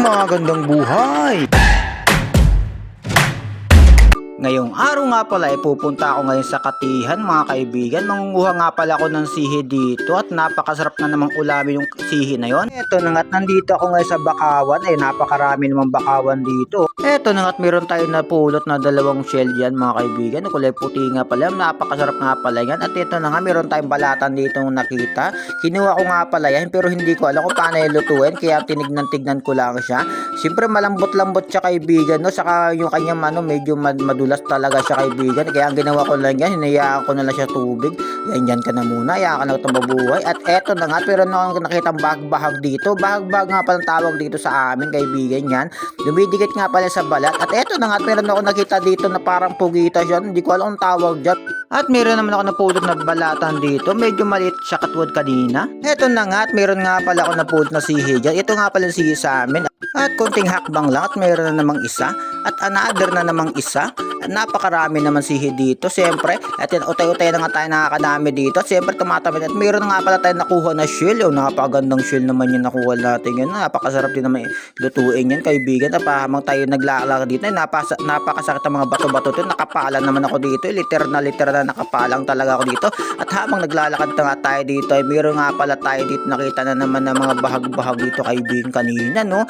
magandang buhay! Ngayong araw nga pala ay pupunta ako ngayon sa Katihan mga kaibigan. Mangunguha nga pala ako ng sihi dito at napakasarap na namang ulamin yung sihi na yon. Eto na nga't nandito ako ngayon sa Bakawan. Ay napakarami namang Bakawan dito. Eto na nga't meron tayo na pulot na dalawang shell dyan mga kaibigan. Kulay puti nga pala. Napakasarap nga pala yan. At ito na nga meron tayong balatan dito nakita. Kinuha ko nga pala yan pero hindi ko alam kung paano lutuin. Kaya tinignan-tignan ko lang siya. Siyempre malambot-lambot siya kaibigan. No? Saka yung kanyang ano, medyo mad- madulas talaga siya kaibigan. Kaya ang ginawa ko lang yan, hinayaan ko na lang siya tubig. Yan yan ka na muna. Hayaan ka na itong mabuhay. At eto na nga, pero ako nakita bahag-bahag dito. Bahag-bahag nga palang tawag dito sa amin kaibigan yan. Dumidikit nga pala sa balat. At eto na nga, meron ako nakita dito na parang pugita siya. Hindi ko alam ang tawag dyan. At meron naman ako napulot na balatan dito. Medyo maliit siya katulad kanina. Eto na nga at meron nga pala ako napulot na sihi dyan. Ito nga pala sihi sa amin. At konting hakbang lang at meron na namang isa. At another na namang isa. At napakarami naman sihi dito. Siyempre, at yan, utay-utay na nga tayo nakakadami dito. At siyempre, tumatawid. At meron nga pala tayo nakuha na shell. Oh, napakagandang shell naman yung nakuha natin yun. Napakasarap din naman lutuin yan, kaibigan. At pahamang tayo naglalakad dito. Napasa, napakasakit ang mga bato-bato dito. Nakapalan naman ako dito. Literal na literal na nakapalang talaga ako dito. At habang naglalakad na nga tayo dito, ay meron nga pala tayo dito. Nakita na naman ng mga bahag-bahag dito, kaibigan, kanina, no?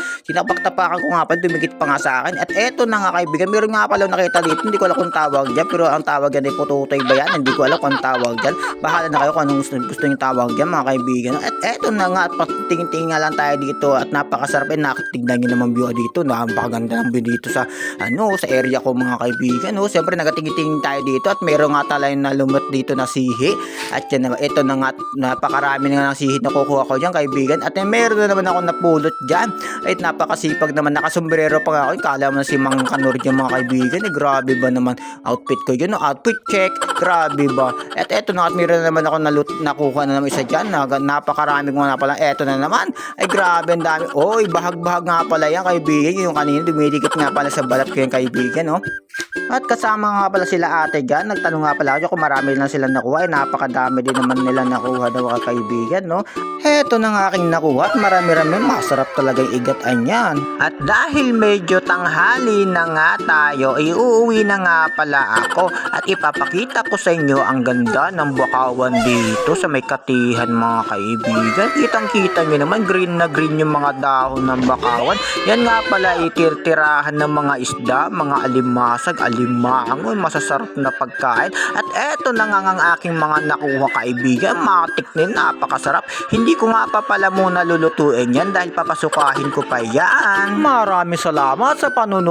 Sinapak-tapakan ko nga pala, dumikit pa nga sa akin. At eto na nga, kaibigan, meron nga pala nakita dito. Hindi ko alam kung tawag dyan, pero ang tawag dyan ay pututoy ba yan? Hindi ko alam kung tawag dyan. Bahala na kayo kung anong gusto, gusto yung tawag dyan, mga kaibigan. At eto na nga, at patingin-tingin nga lang tayo dito at napakasarap. Eh, nakitignan nyo naman view dito. Napakaganda ng view dito sa, ano, sa area ko, mga kaibigan. No? Siyempre, nagatingin-tingin tayo dito at meron nga tayo na lumot dito na sihi. At yan naman, ito na nga, napakarami na nga ng sihi na kukuha ko dyan, kaibigan. At eh, meron na naman ako napulot dyan. At napakasipag naman, nakasombrero pa nga ako. Kala mo na si Mang Kanor dyan, mga kaibigan. Eh, grabe ba naman outfit ko yun? Outfit check, grabe ba? At eto na at meron na naman ako nalut, nakuha na naman isa dyan. Na, napakarami ko nga pala. Eto na naman. Ay, grabe, ang dami. Oy, bahag-bahag nga pala yan, kaibigan. Yung kanina, dumidikit nga pala sa balat ko yung kaibigan, no? At kasama nga pala sila ate dyan. Nagtanong nga pala ako kung marami lang sila nakuha. Ay, napakadami din naman nila nakuha daw kaibigan, no? Heto na aking nakuha at marami-rami masarap talaga yung igatan yan. At dahil medyo tanghali na nga tayo, ay uuwi na nga pala ako at ipapakita ko sa inyo ang ganda ng bukawan dito sa may katihan mga kaibigan. Kitang-kita nyo naman green na green yung mga dahon ng bakawan. Yan nga pala itirtirahan ng mga isda, mga alimasag, alimango, masasarap na pagkain. At eto na nga ang aking mga nakuha kaibigan, matik din, napakasarap. Hindi ko nga pa pala muna lulutuin yan dahil papasukahin ko pa yan. Maraming salamat sa panunod.